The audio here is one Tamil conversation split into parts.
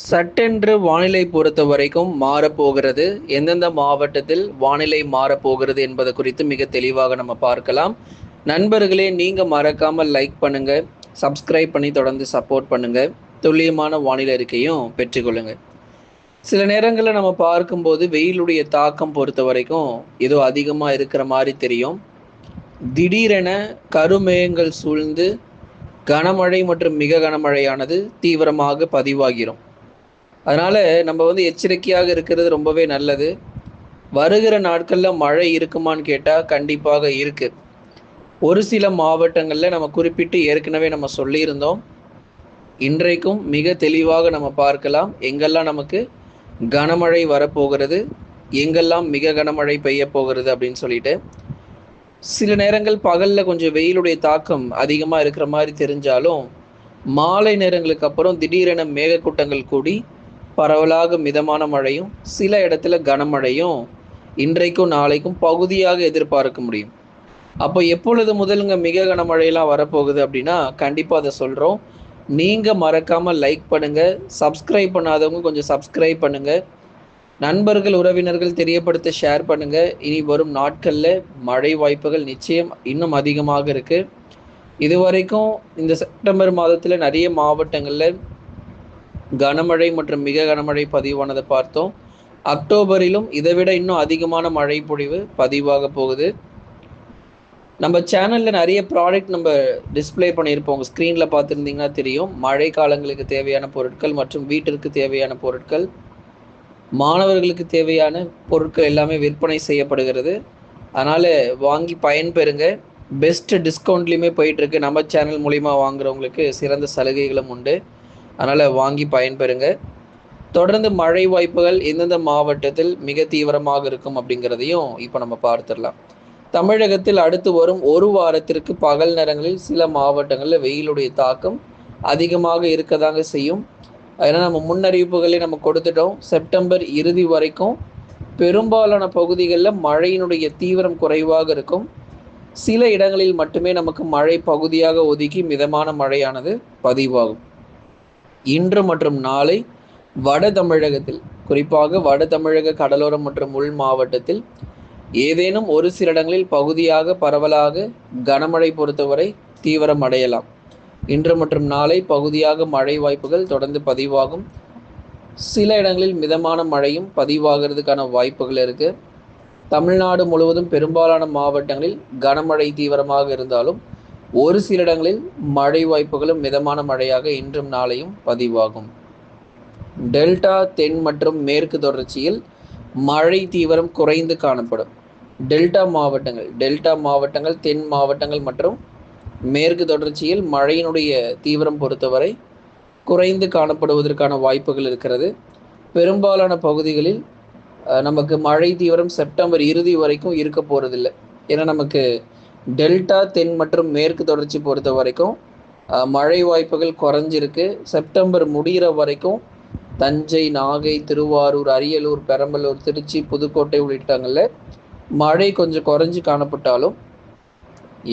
சட்டென்று வானிலை பொறுத்த வரைக்கும் மாறப்போகிறது. எந்தெந்த மாவட்டத்தில் வானிலை மாறப்போகிறது என்பது குறித்து மிக தெளிவாக நம்ம பார்க்கலாம். நண்பர்களே நீங்கள் மறக்காமல் லைக் பண்ணுங்க சப்ஸ்கிரைப் பண்ணி தொடர்ந்து சப்போர்ட் பண்ணுங்க. துல்லியமான வானிலை அறிக்கையும் பெற்றுக்கொள்ளுங்க சில நேரங்களில் நம்ம பார்க்கும்போது வெயிலுடைய தாக்கம் பொறுத்த வரைக்கும் ஏதோ அதிகமாக இருக்கிற மாதிரி தெரியும். திடீரென கருமேகங்கள் சூழ்ந்து கனமழை மற்றும் மிக கனமழையானது தீவிரமாக பதிவாகிறோம் அதனால நம்ம வந்து எச்சரிக்கையாக இருக்கிறது ரொம்பவே நல்லது. வருகிற நாட்களில் மழை இருக்குமான்னு கேட்டால் கண்டிப்பாக இருக்கு. ஒரு சில மாவட்டங்களில் நம்ம குறிப்பிட்டு ஏற்கனவே நம்ம சொல்லியிருந்தோம். இன்றைக்கும் மிக தெளிவாக நம்ம பார்க்கலாம். எங்கெல்லாம் நமக்கு கனமழை வரப்போகிறது எங்கெல்லாம் மிக கனமழை பெய்ய போகிறது அப்படின்னு சொல்லிட்டு. சில நேரங்கள் பகலில் கொஞ்சம் வெயிலுடைய தாக்கம் அதிகமாக இருக்கிற மாதிரி தெரிஞ்சாலும் மாலை நேரங்களுக்கு அப்புறம் திடீரென மேகக்கூட்டங்கள் கூடி பரவலாக மிதமான மழையும் சில இடத்துல கனமழையும் இன்றைக்கும் நாளைக்கும் பகுதியாக எதிர்பார்க்க முடியும். அப்போ எப்பொழுது முதலுங்க மிக கனமழையெல்லாம் வரப்போகுது அப்படின்னா கண்டிப்பாக அதை சொல்கிறோம் நீங்கள் மறக்காமல் லைக் பண்ணுங்கள் சப்ஸ்கிரைப் பண்ணாதவங்க கொஞ்சம் சப்ஸ்கிரைப் பண்ணுங்கள் நண்பர்கள் உறவினர்கள் தெரியப்படுத்த ஷேர் பண்ணுங்கள் இனி வரும் நாட்களில் மழை வாய்ப்புகள் நிச்சயம் இன்னும் அதிகமாக இருக்குது இதுவரைக்கும் இந்த செப்டம்பர் மாதத்தில் நிறைய மாவட்டங்களில் கனமழை மற்றும் மிக கனமழை பதிவானதை பார்த்தோம். அக்டோபரிலும் இதை விட இன்னும் அதிகமான மழை பொழிவு பதிவாக போகுது. நம்ம சேனலில் நிறைய ப்ராடக்ட் நம்ம டிஸ்பிளே பண்ணியிருப்போம். உங்கள் ஸ்க்ரீனில் பார்த்துருந்தீங்கன்னா தெரியும். மழை காலங்களுக்கு தேவையான பொருட்கள் மற்றும் வீட்டிற்கு தேவையான பொருட்கள். மாணவர்களுக்கு தேவையான பொருட்கள் எல்லாமே விற்பனை செய்யப்படுகிறது. அதனால் வாங்கி பயன்பெறுங்க. பெஸ்ட்டு டிஸ்கவுண்ட்லேயுமே போயிட்டுருக்கு நம்ம சேனல் மூலிமா வாங்குறவங்களுக்கு சிறந்த சலுகைகளும் உண்டு. அதனால் வாங்கி பயன்பெறுங்க. தொடர்ந்து மழை வாய்ப்புகள் எந்தெந்த மாவட்டத்தில் மிக தீவிரமாக இருக்கும் அப்படிங்கிறதையும் இப்போ நம்ம பார்த்துடலாம். தமிழகத்தில் அடுத்து வரும் ஒரு வாரத்திற்கு பகல் நேரங்களில் சில மாவட்டங்களில் வெயிலுடைய தாக்கம் அதிகமாக இருக்கதாங்க செய்யும். அதனால் நம்ம முன்னறிவிப்புகளை நம்ம கொடுத்துட்டோம். செப்டம்பர் இறுதி வரைக்கும் பெரும்பாலான பகுதிகளில் மழையினுடைய தீவிரம் குறைவாக இருக்கும். சில இடங்களில் மட்டுமே நமக்கு மழை பகுதியாக ஒதுக்கி மிதமான மழையானது பதிவாகும். இன்று மற்றும் நாளை வட தமிழகத்தில் குறிப்பாக வட தமிழக கடலோரம் மற்றும் உள் மாவட்டத்தில் ஏதேனும் ஒரு சில இடங்களில் பகுதியாக பரவலாக கனமழை பொறுத்தவரை தீவிரம் அடையலாம். இன்று மற்றும் நாளை பகுதியாக மழை வாய்ப்புகள் தொடர்ந்து பதிவாகும். சில இடங்களில் மிதமான மழையும் பதிவாகிறதுக்கான வாய்ப்புகள் இருக்கு. தமிழ்நாடு முழுவதும் பெரும்பாலான மாவட்டங்களில் கனமழை தீவிரமாக இருந்தாலும் ஒரு சில இடங்களில் மழை வாய்ப்புகளும் மிதமான மழையாக இன்றும் நாளையும் பதிவாகும். டெல்டா தென் மற்றும் மேற்கு தொடர்ச்சியில் மழை தீவிரம் குறைந்து காணப்படும். டெல்டா மாவட்டங்கள் டெல்டா மாவட்டங்கள் தென் மாவட்டங்கள் மற்றும் மேற்கு தொடர்ச்சியில் மழையினுடைய தீவிரம் பொறுத்தவரை குறைந்து காணப்படுவதற்கான வாய்ப்புகள் இருக்கிறது. பெரும்பாலான பகுதிகளில் நமக்கு மழை தீவிரம் செப்டம்பர் இறுதி வரைக்கும் இருக்க போகிறதில்ல ஏன்னா நமக்கு டெல்டா தென் மற்றும் மேற்கு தொடர்ச்சி பொறுத்த வரைக்கும் மழை வாய்ப்புகள் குறைஞ்சிருக்கு. செப்டம்பர் முடிகிற வரைக்கும் தஞ்சை நாகை திருவாரூர் அரியலூர் பெரம்பலூர் திருச்சி புதுக்கோட்டை உள்ளிட்டங்களில் மழை கொஞ்சம் குறைஞ்சு காணப்பட்டாலும்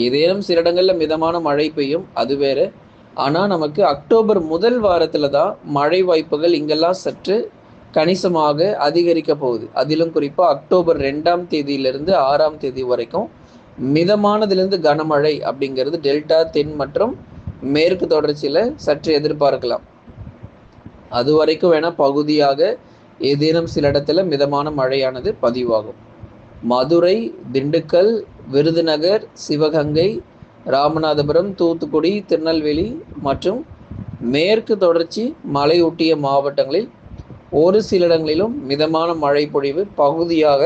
ஏதேனும் சில இடங்களில் மிதமான மழை பெய்யும். அது வேறு. ஆனால் நமக்கு அக்டோபர் முதல் வாரத்தில் தான் மழை வாய்ப்புகள் இங்கெல்லாம் சற்று கணிசமாக அதிகரிக்க போகுது. அதிலும் குறிப்பாக அக்டோபர் ரெண்டாம் தேதியிலிருந்து ஆறாம் தேதி வரைக்கும் மிதமானதிலிருந்து கனமழை அப்படிங்கிறது டெல்டா தென் மற்றும் மேற்கு தொடர்ச்சியில் சற்று எதிர்பார்க்கலாம். அது வரைக்கும் வேணால் பகுதியாக ஏதேனும் சில இடத்துல மிதமான மழையானது பதிவாகும். மதுரை திண்டுக்கல் விருதுநகர் சிவகங்கை ராமநாதபுரம் தூத்துக்குடி திருநெல்வேலி மற்றும் மேற்கு தொடர்ச்சி மலையொட்டிய மாவட்டங்களில் ஒரு சில இடங்களிலும் மிதமான மழை பொழிவு பகுதியாக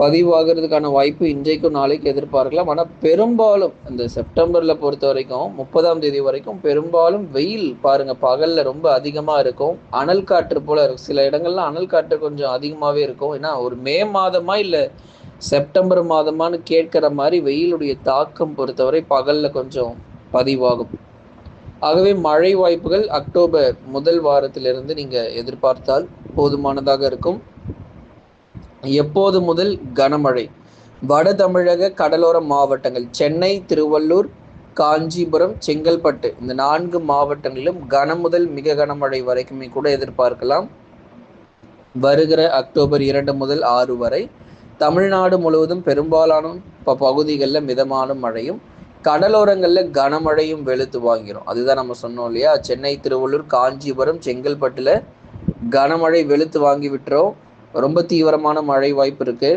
பதிவாகிறதுக்கான வாய்ப்பு இன்றைக்கும் நாளைக்கு எதிர்பார்க்கலாம். ஆனால் பெரும்பாலும் இந்த செப்டம்பரில் பொறுத்த வரைக்கும் முப்பதாம் தேதி வரைக்கும் பெரும்பாலும் வெயில் பாருங்க பகலில் ரொம்ப அதிகமாக இருக்கும். அனல் காற்று போல இருக்கும் சில இடங்கள்லாம் அனல் காற்று கொஞ்சம் அதிகமாகவே இருக்கும். ஏன்னா ஒரு மே மாதமா இல்லை செப்டம்பர் மாதமானு கேட்கிற மாதிரி வெயிலுடைய தாக்கம் பொறுத்தவரை பகலில் கொஞ்சம் பதிவாகும். ஆகவே மழை வாய்ப்புகள் அக்டோபர் முதல் வாரத்திலிருந்து நீங்கள் எதிர்பார்த்தால் போதுமானதாக இருக்கும். எப்போது முதல் கனமழை? வட தமிழக கடலோர மாவட்டங்கள் சென்னை திருவள்ளூர் காஞ்சிபுரம் செங்கல்பட்டு இந்த நான்கு மாவட்டங்களிலும் கன முதல் மிக கனமழை வரைக்குமே கூட எதிர்பார்க்கலாம். வருகிற அக்டோபர் இரண்டு முதல் ஆறு வரை தமிழ்நாடு முழுவதும் பெரும்பாலான பகுதிகளில் மிதமான மழையும் கடலோரங்களில் கனமழையும் வெளுத்து வாங்கிடும் அதுதான் நம்ம சொன்னோம் இல்லையா? சென்னை திருவள்ளூர் காஞ்சிபுரம் செங்கல்பட்டுல கனமழை வெளுத்து வாங்கி விட்டுறோம். ரொம்ப தீவிரமான மழை வாய்ப்பு இருக்கு.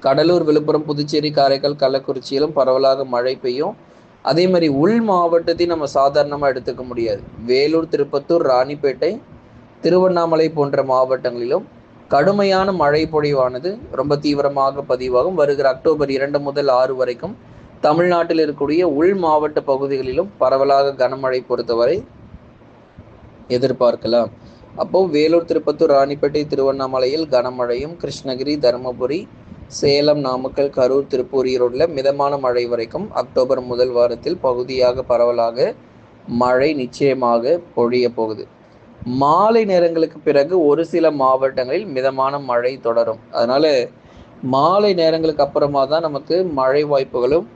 கடலூர் விழுப்புரம் புதுச்சேரி காரைக்கால் கள்ளக்குறிச்சியிலும் பரவலாக மழை பெய்யும். அதே மாதிரி உள் மாவட்டத்தையும் நம்ம சாதாரணமாக எடுத்துக்க முடியாது. வேலூர் திருப்பத்தூர் ராணிப்பேட்டை திருவண்ணாமலை போன்ற மாவட்டங்களிலும் கடுமையான மழை பொழிவானது ரொம்ப தீவிரமாக பதிவாகும். வருகிற அக்டோபர் இரண்டு முதல் ஆறு வரைக்கும் தமிழ்நாட்டில் இருக்கக்கூடிய உள் மாவட்ட பகுதிகளிலும் பரவலாக கனமழை பொறுத்தவரை எதிர்பார்க்கலாம். அப்போ வேலூர் திருப்பத்தூர் ராணிப்பேட்டை திருவண்ணாமலையில் கனமழையும் கிருஷ்ணகிரி தருமபுரி சேலம் நாமக்கல் கரூர் திருப்பூர் ஈரோடில் மிதமான மழை வரைக்கும் அக்டோபர் முதல் வாரத்தில் பகுதியாக பரவலாக மழை நிச்சயமாக பொழிய போகுது. மாலை நேரங்களுக்கு பிறகு ஒரு சில மாவட்டங்களில் மிதமான மழை தொடரும். அதனால மாலை நேரங்களுக்கு அப்புறமா தான் நமக்கு மழை வாய்ப்புகளும்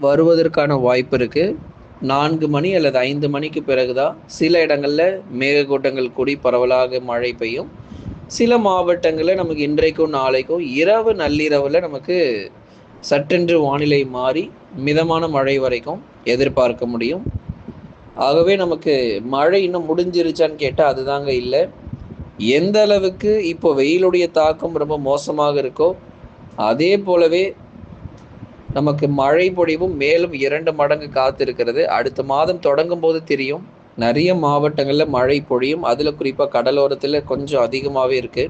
வருவதற்கான வாய்ப்பு இருக்குது நான்கு மணி அல்லது ஐந்து மணிக்கு பிறகுதான் சில இடங்களில் மேகக்கூட்டங்கள் கூடி பரவலாக மழை பெய்யும். சில மாவட்டங்களில் நமக்கு இன்றைக்கும் நாளைக்கும் இரவு நள்ளிரவில் நமக்கு சட்டென்று வானிலை மாறி மிதமான மழை வரைக்கும் எதிர்பார்க்க முடியும். ஆகவே நமக்கு மழை இன்னும் முடிஞ்சிருச்சான்னு கேட்டால் அதுதாங்க இல்லை. எந்த அளவுக்கு இப்போ வெயிலுடைய தாக்கம் ரொம்ப மோசமாக இருக்கோ அதே போலவே நமக்கு மழை பொழிவும் மேலும் இரண்டு மடங்கு காத்திருக்கிறது. அடுத்த மாதம் தொடங்கும் போது தெரியும். நிறைய மாவட்டங்களில் மழை பொழியும். அதில் குறிப்பாக கடலோரத்தில் கொஞ்சம் அதிகமாகவே இருக்கு.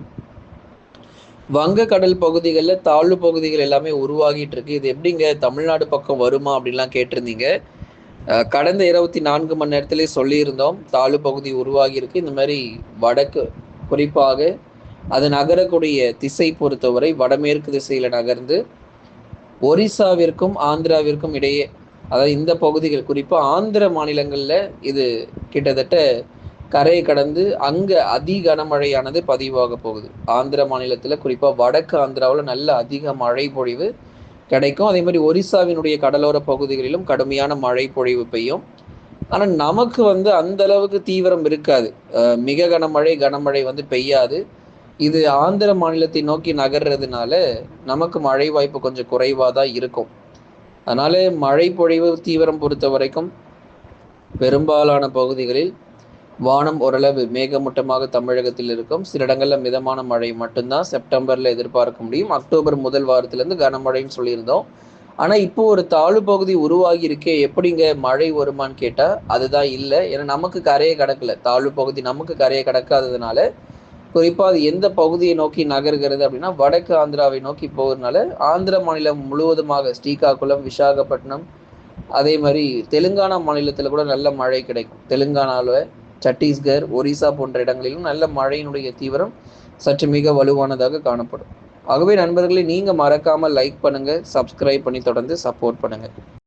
வங்கக்கடல் பகுதிகளில் தாழ்வு பகுதிகள் எல்லாமே உருவாகிட்டு இருக்கு. இது எப்படிங்க தமிழ்நாடு பக்கம் வருமா அப்படின்லாம் கேட்டிருந்தீங்க. கடந்த இருபத்தி நான்கு மணி நேரத்திலே சொல்லியிருந்தோம். தாழ்வு பகுதி உருவாகி இருக்கு. இந்த மாதிரி வடக்கு குறிப்பாக அது நகரக்கூடிய திசை பொறுத்தவரை வடமேற்கு திசையில் நகர்ந்து ஒரிசாவிற்கும் ஆந்திராவிற்கும் இடையே அதாவது இந்த பகுதிகள் குறிப்பாக ஆந்திர மாநிலங்களில் இது கிட்டத்தட்ட கரையை கடந்து அங்கே அதி கனமழையானது பதிவாக போகுது. ஆந்திர மாநிலத்தில் குறிப்பாக வடக்கு ஆந்திராவில் நல்ல அதிக மழை பொழிவு கிடைக்கும். அதே மாதிரி ஒரிசாவினுடைய கடலோர பகுதிகளிலும் கடுமையான மழை பொழிவு பெய்யும். ஆனால் நமக்கு வந்து அந்த அளவுக்கு தீவிரம் இருக்காது. மிக கனமழை கனமழை வந்து பெய்யாது. இது ஆந்திர மாநிலத்தை நோக்கி நகர்றதுனால நமக்கு மழை வாய்ப்பு கொஞ்சம் குறைவாக தான் இருக்கும். அதனால மழை பொழிவு தீவிரம் பொறுத்த வரைக்கும் பெரும்பாலான பகுதிகளில் வானம் ஓரளவு மேகமூட்டமாக தமிழகத்தில் இருக்கும். சில இடங்களில் மிதமான மழை மட்டும்தான் செப்டம்பரில் எதிர்பார்க்க முடியும். அக்டோபர் முதல் வாரத்திலேருந்து கனமழைன்னு சொல்லியிருந்தோம். ஆனால் இப்போ ஒரு தாழ்வு பகுதி உருவாகி இருக்கே எப்படிங்க மழை வருமானு கேட்டால் அதுதான் இல்லை. ஏன்னா நமக்கு கரையை கடக்கல. தாழ்வு பகுதி நமக்கு கரையை கடக்காததுனால குறிப்பாக அது எந்த பகுதியை நோக்கி நகர்கிறது அப்படின்னா வடக்கு ஆந்திராவை நோக்கி போகிறதுனால ஆந்திர மாநிலம் முழுவதுமாக ஸ்ரீகாக்குளம் விசாகப்பட்டினம் அதே மாதிரி தெலுங்கானா மாநிலத்தில் கூட நல்ல மழை கிடைக்கும். தெலுங்கானாவில் சத்தீஸ்கர் ஒரிசா போன்ற இடங்களிலும் நல்ல மழையினுடைய தீவிரம் சற்று மிக வலுவானதாக காணப்படும். ஆகவே நண்பர்களை நீங்கள் மறக்காமல் லைக் பண்ணுங்கள் சப்ஸ்கிரைப் பண்ணி தொடர்ந்து சப்போர்ட் பண்ணுங்கள்